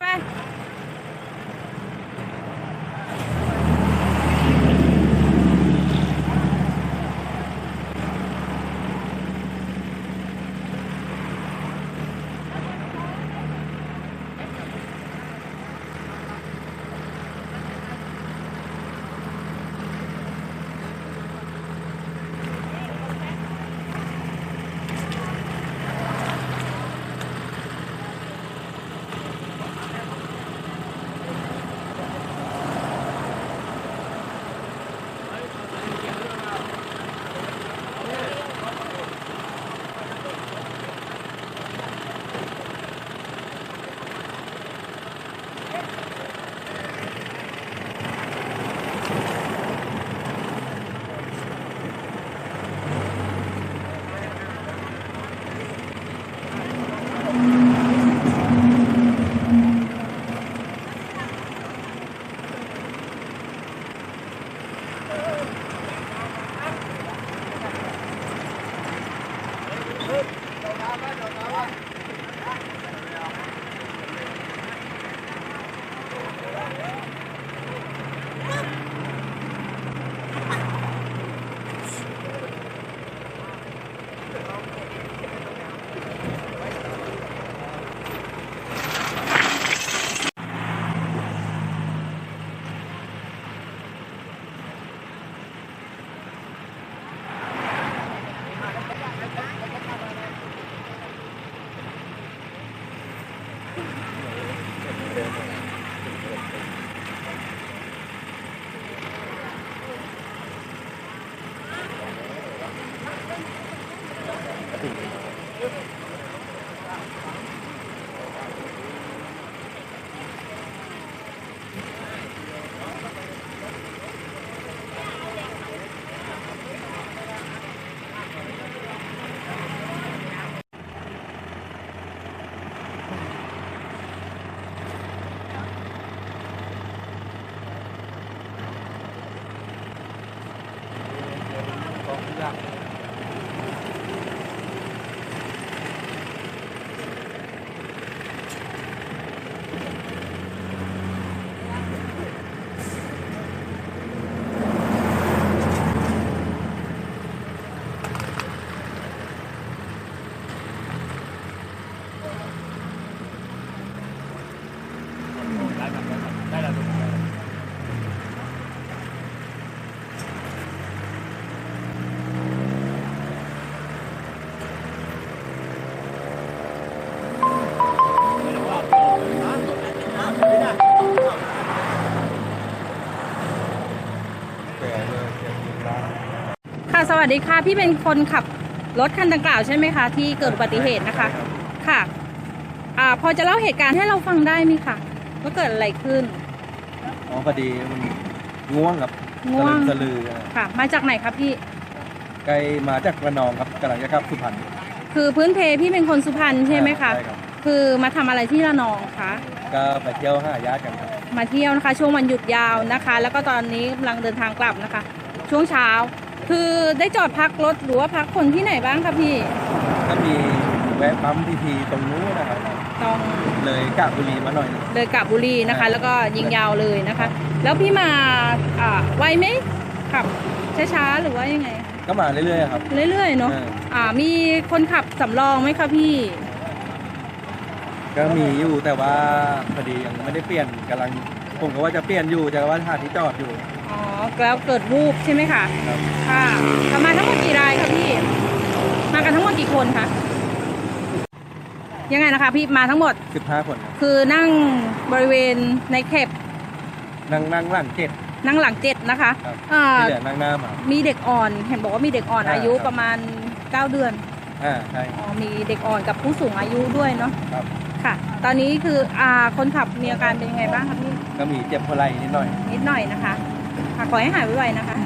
Bye. ไปค่ะส วัสดีค่ะ พี่เป็นคนขับรถคันดังกล่าวใช่ไหมคะ ที่เกิดอุบัติเหตุนะคะ ค่ะอ่าพอจะเล่าเหตุการณ์ให้เราฟังได้ไหมคะว่าเกิดอะไรขึ้น อ๋อพอดีมันง่วงครับง่วง สะลืออะค่ะ มาจากไหนคะพี่ ไกลมาจากระนองครับกำลังจะขับสุพรรณคือพื้นเพพี่เป็นคนสุพรรณใช่ไหมคะ ใช่ครับคือมาทำอะไรที่ระนองคะ ก็ไปเที่ยวห้าญาติกันครับมาเที่ยวนะคะ ช่วงวันหยุดยาวนะคะ แล้วก็ตอนนี้กำลังเดินทางกลับนะคะ ช่วงเช้า คือได้จอดพักรถหรือว่าพักคนที่ไหนบ้างคะพี่ ก็มีแวะปั๊มพีทีตรงนู้นนะครับตรงเลยกะบุรีมาหน่อยหนึ่ง เลยกลับบุรีนะคะ แล้วก็ยิงยาวเลยนะคะ แล้วพี่มาอ่าไวไหมขับช้าๆหรือว่ายังไง ก็มาเรื่อยๆครับ เรื่อยๆเนาะเอออ่ามีคนขับสำรองไหมคะพี่ก็มีอยู่แต่ว่าพอดียังไม่ได้เปลี่ยนกำลัง ผมก็ว่าจะเปลี่ยนอยู่แต่ว่าหาที่จอดอยู่ อ๋อแล้วเกิดวูบใช่ไหมคะครับ ค่ะทำมาทั้งหมดกี่รายคะพี่ มากันทั้งหมดกี่คนคะ ยังไงนะคะ พี่มาทั้งหมด 15 คนครับคือนั่งบริเวณในแคปนั่งนั่งหลังเจ็ด นั่งหลังเจ็ดนะคะครับอ่าที่เหลือนั่งหน้ามา มีเด็กอ่อน เห็นบอกว่ามีเด็กอ่อนอ่าอายุครับ ประมาณ 9 เดือน อ่าใช่ อ๋อ มีเด็กอ่อนกับผู้สูงอายุด้วยเนาะ ครับ ค่ะ ตอนนี้คืออ่าคนขับมีอาการเป็นยังไงบ้างคะพี่ก็มีเจ็บหัวไหล่นิดหน่อย นิดหน่อยนะคะค่ะขอให้หายไวๆนะคะ